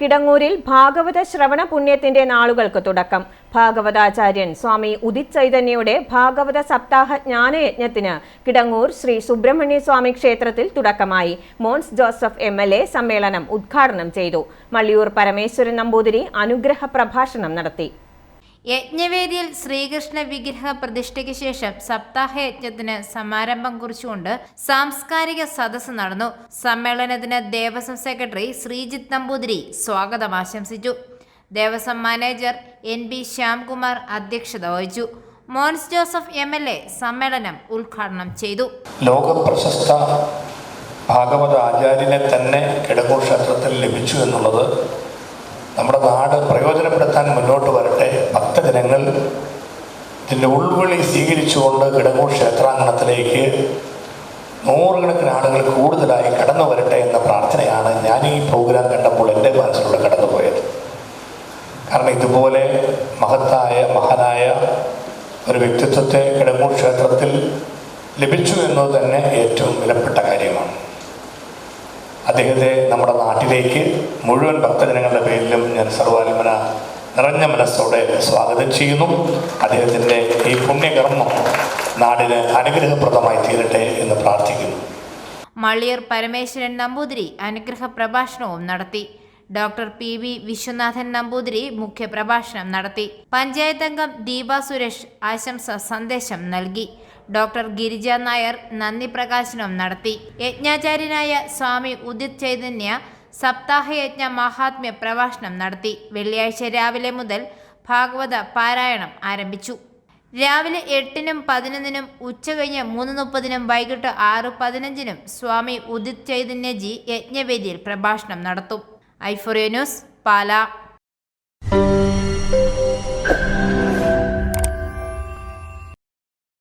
കിടങ്ങൂരിൽ ഭാഗവത ശ്രവണ പുണ്യത്തിന്റെ നാളുകൾക്ക് തുടക്കം. ഭാഗവതാചാര്യൻ സ്വാമി ഉദിത് ചൈതന്യയുടെ ഭാഗവത സപ്താഹ ജ്ഞാനയജ്ഞത്തിന് കിടങ്ങൂർ ശ്രീ സുബ്രഹ്മണ്യ സ്വാമി ക്ഷേത്രത്തിൽ തുടക്കമായി. Mons Joseph M L A സമ്മേളനം ഉദ്ഘാടനം ചെയ്തു. മള്ളിയൂർ പരമേശ്വരൻ നമ്പൂതിരി അനുഗ്രഹ പ്രഭാഷണം നടത്തി. യജ്ഞവേദിയിൽ ശ്രീകൃഷ്ണ വിഗ്രഹ പ്രതിഷ്ഠയ്ക്ക് ശേഷം സപ്താഹ യജ്ഞത്തിന് സമാരംഭം കുറിച്ചുകൊണ്ട് സാംസ്കാരിക സദസ്സ് നടന്നു. സമ്മേളനത്തിന് ദേവസ്വം സെക്രട്ടറി ശ്രീജിത്ത് നമ്പൂതിരി സ്വാഗതം ആശംസിച്ചു. Devaswom manager N B Shyamkumar അധ്യക്ഷത വഹിച്ചു. Mons Joseph M L A സമ്മേളനം ഉദ്ഘാടനം ചെയ്തു. ലോകപ്രശസ്ത ഭാഗവത ആചാര്യനെ തന്നെ കിടങ്ങൂർ ക്ഷേത്രത്തിൽ ലഭിച്ചു എന്നുള്ളത് നമ്മുടെ നാട് പ്രയോജനപ്പെടുത്താൻ മുന്നോട്ട് വരട്ടെ ഭക്തജനങ്ങൾ ഇതിന്റെ ഉൾവിളി സ്വീകരിച്ചുകൊണ്ട് കിടങ്ങൂർ ക്ഷേത്രാങ്കണത്തിലേക്ക് നൂറുകണക്കിന് ആളുകൾ കൂടുതലായി കടന്നു വരട്ടെ എന്ന പ്രാർത്ഥനയാണ് ഞാൻ ഈ പ്രോഗ്രാം കണ്ടപ്പോൾ എന്റെ മനസ്സിലൂടെ കടന്നുപോയത്. കാരണം ഇതുപോലെ മഹത്തായ മഹാനായ ഒരു വ്യക്തിത്വത്തെ കിടങ്ങൂർ ക്ഷേത്രത്തിൽ ലഭിച്ചു എന്നത് തന്നെ ഏറ്റവും വിലപ്പെട്ട കാര്യമാണ്. അദ്ദേഹത്തെ നമ്മുടെ നാട്ടിലേക്ക് മുഴുവൻ ഭക്തജനങ്ങളുടെ പേരിലും ഞാൻ സർവാത്മന നിറഞ്ഞ മനസ്സോടെ സ്വാഗതം ചെയ്യുന്നു. അദ്ദേഹത്തിന്റെ ഈ പുണ്യകർമ്മം നാടിന് അനുഗ്രഹപ്രദമായി തീരട്ടെ എന്ന് പ്രാർത്ഥിക്കുന്നു. മള്ളിയർ പരമേശ്വരൻ നമ്പൂതിരി അനുഗ്രഹ പ്രഭാഷണവും നടത്തി. Doctor P V Viswanathan Namboothiri മുഖ്യപ്രഭാഷണം നടത്തി. പഞ്ചായത്ത് അംഗം ദീപ സുരേഷ് ആശംസ സന്ദേശം നൽകി. ഡോക്ടർ ഗിരിജ നായർ നന്ദി പ്രകാശനം നടത്തി. യജ്ഞാചാര്യനായ സ്വാമി ഉദിത് ചൈതന്യ സപ്താഹയജ്ഞ മഹാത്മ്യ പ്രഭാഷണം നടത്തി. വെള്ളിയാഴ്ച രാവിലെ മുതൽ ഭാഗവത പാരായണം ആരംഭിച്ചു. രാവിലെ എട്ടിനും പതിനൊന്നിനും ഉച്ച കഴിഞ്ഞ് മൂന്ന് മുപ്പതിനും വൈകിട്ട് ആറ് പതിനഞ്ചിനും സ്വാമി ഉദിത് ചൈതന്യജി യജ്ഞവേദിയിൽ പ്രഭാഷണം നടത്തും. ഐഫോറിയ ന്യൂസ് പാല.